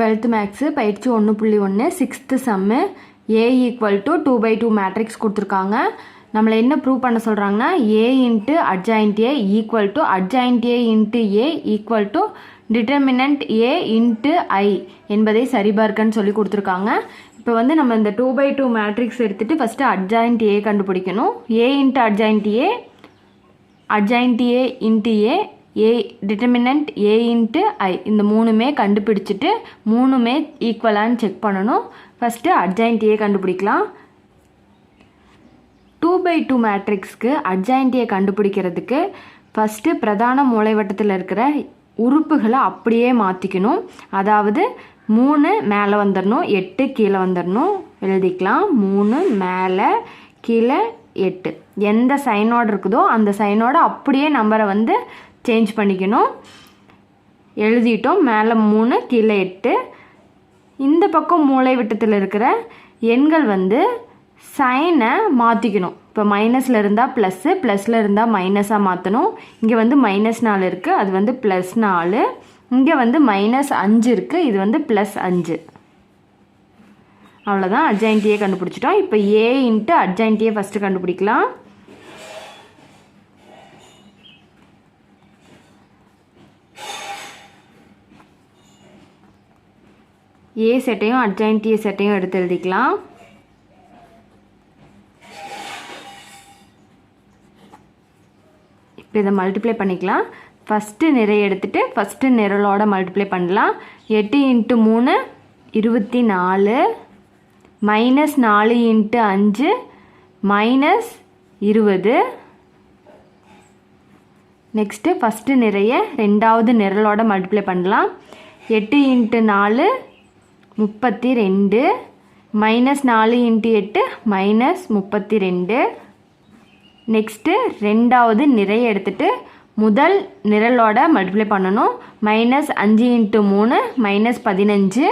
Twelfth maths பயிற்சி ஒன்று புள்ளி ஒன்று sixth sum A equal to two by two matrix கொடுத்துருக்காங்க. நம்மளை என்ன ப்ரூவ் பண்ண சொல்கிறாங்கன்னா A into adjoint A equal to adjoint A into A equal to determinant A into I என்பதை சரிபார்க்கன்னு சொல்லி கொடுத்துருக்காங்க. இப்போ வந்து நம்ம இந்த டூ பை டூ மேட்ரிக்ஸ் எடுத்துகிட்டு ஃபஸ்ட்டு அட்ஜாயிண்ட் ஏ கண்டுபிடிக்கணும். A into adjoint A adjoint A into A A determinant A into I இந்த மூணுமே கண்டுபிடிச்சிட்டு மூணுமே ஈக்குவலான்னு செக் பண்ணணும். ஃபஸ்ட்டு அட்ஜாயிண்ட் ஏ கண்டுபிடிக்கலாம். டூ பை டூ மேட்ரிக்ஸ்க்கு அட்ஜாயிண்ட் ஏ கண்டுபிடிக்கிறதுக்கு ஃபஸ்ட்டு பிரதான மூலைவட்டத்தில் இருக்கிற உறுப்புகளை அப்படியே மாற்றிக்கணும் அதாவது மூணு மேலே வந்துடணும் எட்டு கீழே வந்துடணும் எழுதிக்கலாம். மூணு மேலே கீழே எட்டு. எந்த சைனோடு இருக்குதோ அந்த சைனோட அப்படியே நம்பரை வந்து சேஞ்ச் பண்ணிக்கணும். எழுதிட்டோம். மேலே மூணு கீழே எட்டு. இந்த பக்கம் மூளை விட்டத்தில் இருக்கிற எண்கள் வந்து சைனை மாற்றிக்கணும் இப்போ மைனஸில் இருந்தால் ப்ளஸ்ஸு ப்ளஸில் இருந்தால் மைனஸாக மாற்றணும் இங்கே வந்து மைனஸ் நாலு இருக்குது அது வந்து ப்ளஸ் நாலு. இங்கே வந்து மைனஸ் அஞ்சு இருக்குது இது வந்து ப்ளஸ் அஞ்சு. அவ்வளோதான் அட்ஜாயின்ட்டியே கண்டுபிடிச்சிட்டோம். இப்போ ஏ இன்ட்டு அட்ஜாயின்ட்டியே ஃபஸ்ட்டு கண்டுபிடிக்கலாம். ஏ செட்டையும் அட்ஜாயின்டிஏ செட்டையும் எடுத்து எழுதிக்கலாம். இப்போ இதை மல்டிப்ளை பண்ணிக்கலாம். ஃபஸ்ட்டு நிறைய எடுத்துகிட்டு ஃபஸ்ட்டு நிரலோட மல்டிப்ளை பண்ணலாம். எட்டு இன்ட்டு மூணு இருபத்தி நாலு. மைனஸ் நாலு இன்ட்டு அஞ்சு மைனஸ் இருபது. நெக்ஸ்ட்டு ஃபஸ்ட்டு நிறைய ரெண்டாவது நிரலோட மல்டிப்ளை பண்ணலாம். எட்டு இன்ட்டு நாலு முப்பத்தி ரெண்டு மைனஸ் நாலு இன்ட்டு எட்டு மைனஸ் முப்பத்தி ரெண்டு நெக்ஸ்ட்டு ரெண்டாவது நிறைய எடுத்துகிட்டு முதல் நிரலோட மல்டிப்ளை பண்ணணும். மைனஸ் அஞ்சு இன்ட்டு மூணு மைனஸ் பதினஞ்சு.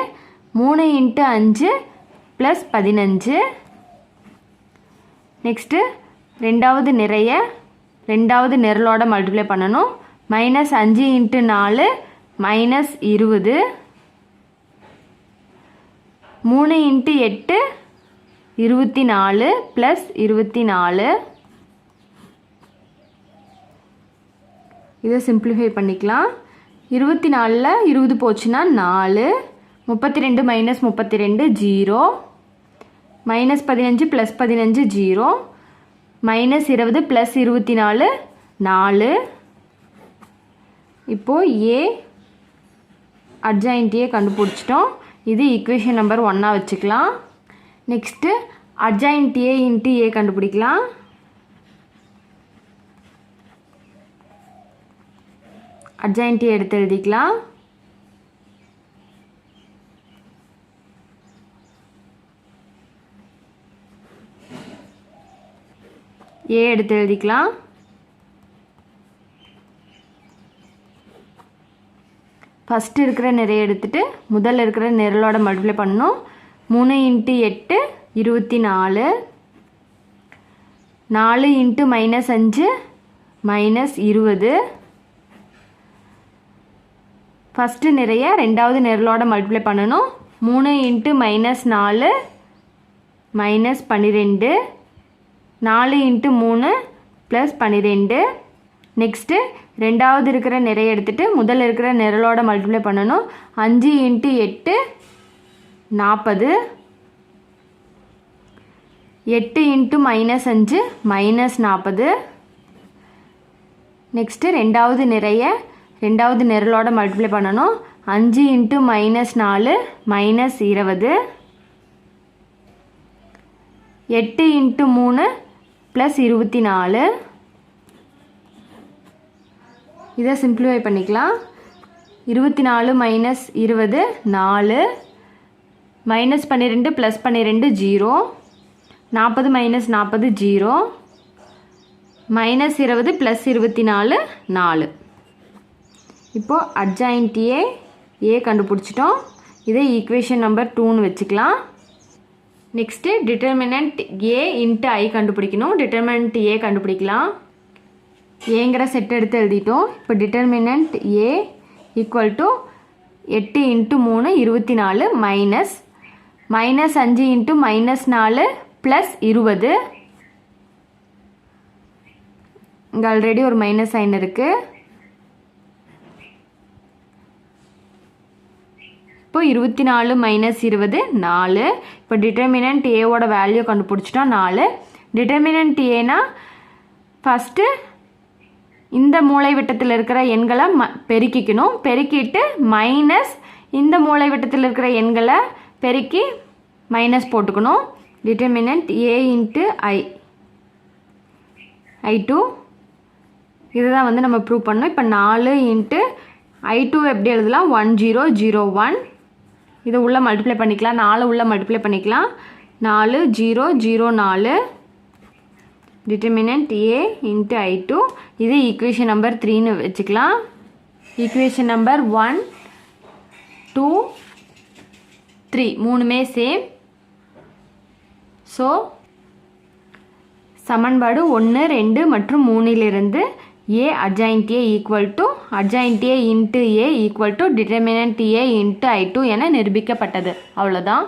மூணு இன்ட்டு அஞ்சு ப்ளஸ் பதினஞ்சு. நெக்ஸ்ட்டு ரெண்டாவது நிறைய ரெண்டாவது நிரலோட மல்டிப்ளை பண்ணணும். மைனஸ் அஞ்சு இன்ட்டு நாலு மைனஸ் இருபது. மூணு இன்ட்டு எட்டு இருபத்தி நாலு ப்ளஸ் இருபத்தி நாலு இதை சிம்பிளிஃபை பண்ணிக்கலாம். இருபத்தி நாலில் இருபது போச்சுன்னா நாலு. முப்பத்தி ரெண்டு மைனஸ் முப்பத்தி ரெண்டு ஜீரோ மைனஸ் பதினஞ்சு ப்ளஸ் பதினஞ்சு ஜீரோ மைனஸ் இருபது ப்ளஸ் இருபத்தி நாலு. நாலு இப்போது ஏ அட்ஜாயின்ட்டியே கண்டுபிடிச்சிட்டோம். இது ஈக்குவேஷன் நம்பர் ஒன்னாக வச்சுக்கலாம். Next adjoint A into A கண்டுபிடிக்கலாம். அட்ஜாயின்ட்டி எடுத்து எழுதிக்கலாம். ஏ எடுத்து எழுதிக்கலாம். ஃபஸ்ட்டு இருக்கிற நிறைய எடுத்துகிட்டு முதல்ல இருக்கிற நிரலோட மல்டிப்ளை பண்ணணும். மூணு இன்ட்டு எட்டு இருபத்தி நாலு. நாலு இன்ட்டு மைனஸ் அஞ்சு மைனஸ் இருபது. ஃபஸ்ட்டு நிறைய ரெண்டாவது நிரலோட மல்டிப்ளை பண்ணணும். மூணு இன்ட்டு மைனஸ் நாலு மைனஸ் பன்னிரெண்டு. நாலு இன்ட்டு மூணு ப்ளஸ் பன்னிரெண்டு. நெக்ஸ்ட்டு ரெண்டாவது இருக்கிற நிறைய எடுத்துகிட்டு முதல்ல இருக்கிற நிரலோட மல்டிப்ளை பண்ணணும். அஞ்சு இன்ட்டு எட்டு நாற்பது எட்டு இன்ட்டு மைனஸ் அஞ்சு மைனஸ் நாற்பது நெக்ஸ்ட்டு ரெண்டாவது நிறைய ரெண்டாவது நிரலோட மல்டிப்ளை பண்ணணும். அஞ்சு இன்ட்டு மைனஸ் நாலு மைனஸ் இருபது. எட்டு இன்ட்டு மூணு ப்ளஸ் இருபத்தி நாலு. இதை சிம்பிளிஃபை பண்ணிக்கலாம். இருபத்தி நாலு மைனஸ் இருபது நாலு. மைனஸ் பன்னிரெண்டு ப்ளஸ் பன்னிரெண்டு ஜீரோ நாற்பது மைனஸ் நாற்பது ஜீரோ மைனஸ் இருபது ப்ளஸ் இருபத்தி நாலு. நாலு இப்போது அட்ஜாயின்ட்டியே ஏ கண்டுபிடிச்சிட்டோம். இதே ஈக்குவேஷன் நம்பர் டூன்னு வச்சுக்கலாம். Next determinant A into I கண்டுபிடிக்கணும். டிட்டர்மினன்ட் ஏ கண்டுபிடிக்கலாம். ஏங்கிற செட் எடுத்து எழுதிட்டோம். இப்போ டிட்டர்மினன்ட் ஏ ஈக்குவல் டு எட்டு இன்ட்டு மூணு இருபத்தி நாலு மைனஸ் மைனஸ் அஞ்சு இன்ட்டு மைனஸ் நாலு ப்ளஸ் இருபது. இங்கே ஆல்ரெடி ஒரு மைனஸ் சைன் இருக்குது இப்போ இருபத்தி நாலு மைனஸ் இருபது நாலு. இப்போ டிட்டர்மினன்ட் ஏவோட வேல்யூ கண்டுபிடிச்சிட்டோம் நாலு. டிட்டர்மினன்ட் ஏனால் ஃபஸ்ட்டு இந்த மூளைவிட்டத்தில் இருக்கிற எண்களை ம பெருக்கிக்கணும். பெருக்கிட்டு மைனஸ் இந்த மூளைவிட்டத்தில் இருக்கிற எண்களை பெருக்கி மைனஸ் போட்டுக்கணும். Determinant A into I I two இதுதான் வந்து நம்ம ப்ரூவ் பண்ணோம் இப்போ நாலு இன்ட்டு ஐ டூ எப்படி எழுதலாம்? ஒன் ஜீரோ ஜீரோ ஒன் இதை உள்ளே மல்டிப்ளை பண்ணிக்கலாம். நாலு உள்ளே மல்டிப்ளை பண்ணிக்கலாம். நாலு ஜீரோ ஜீரோ நாலு. Determinant A into I two இது ஈக்குவேஷன் நம்பர் த்ரீன்னு வச்சுக்கலாம். Equation number one two three மூணுமே சேம் ஸோ சமன்பாடு ஒன்று ரெண்டு மற்றும் மூணிலிருந்து A adjoint A equal to adjoint A into A equal to determinant A into I two என நிரூபிக்கப்பட்டது. அவ்வளோதான்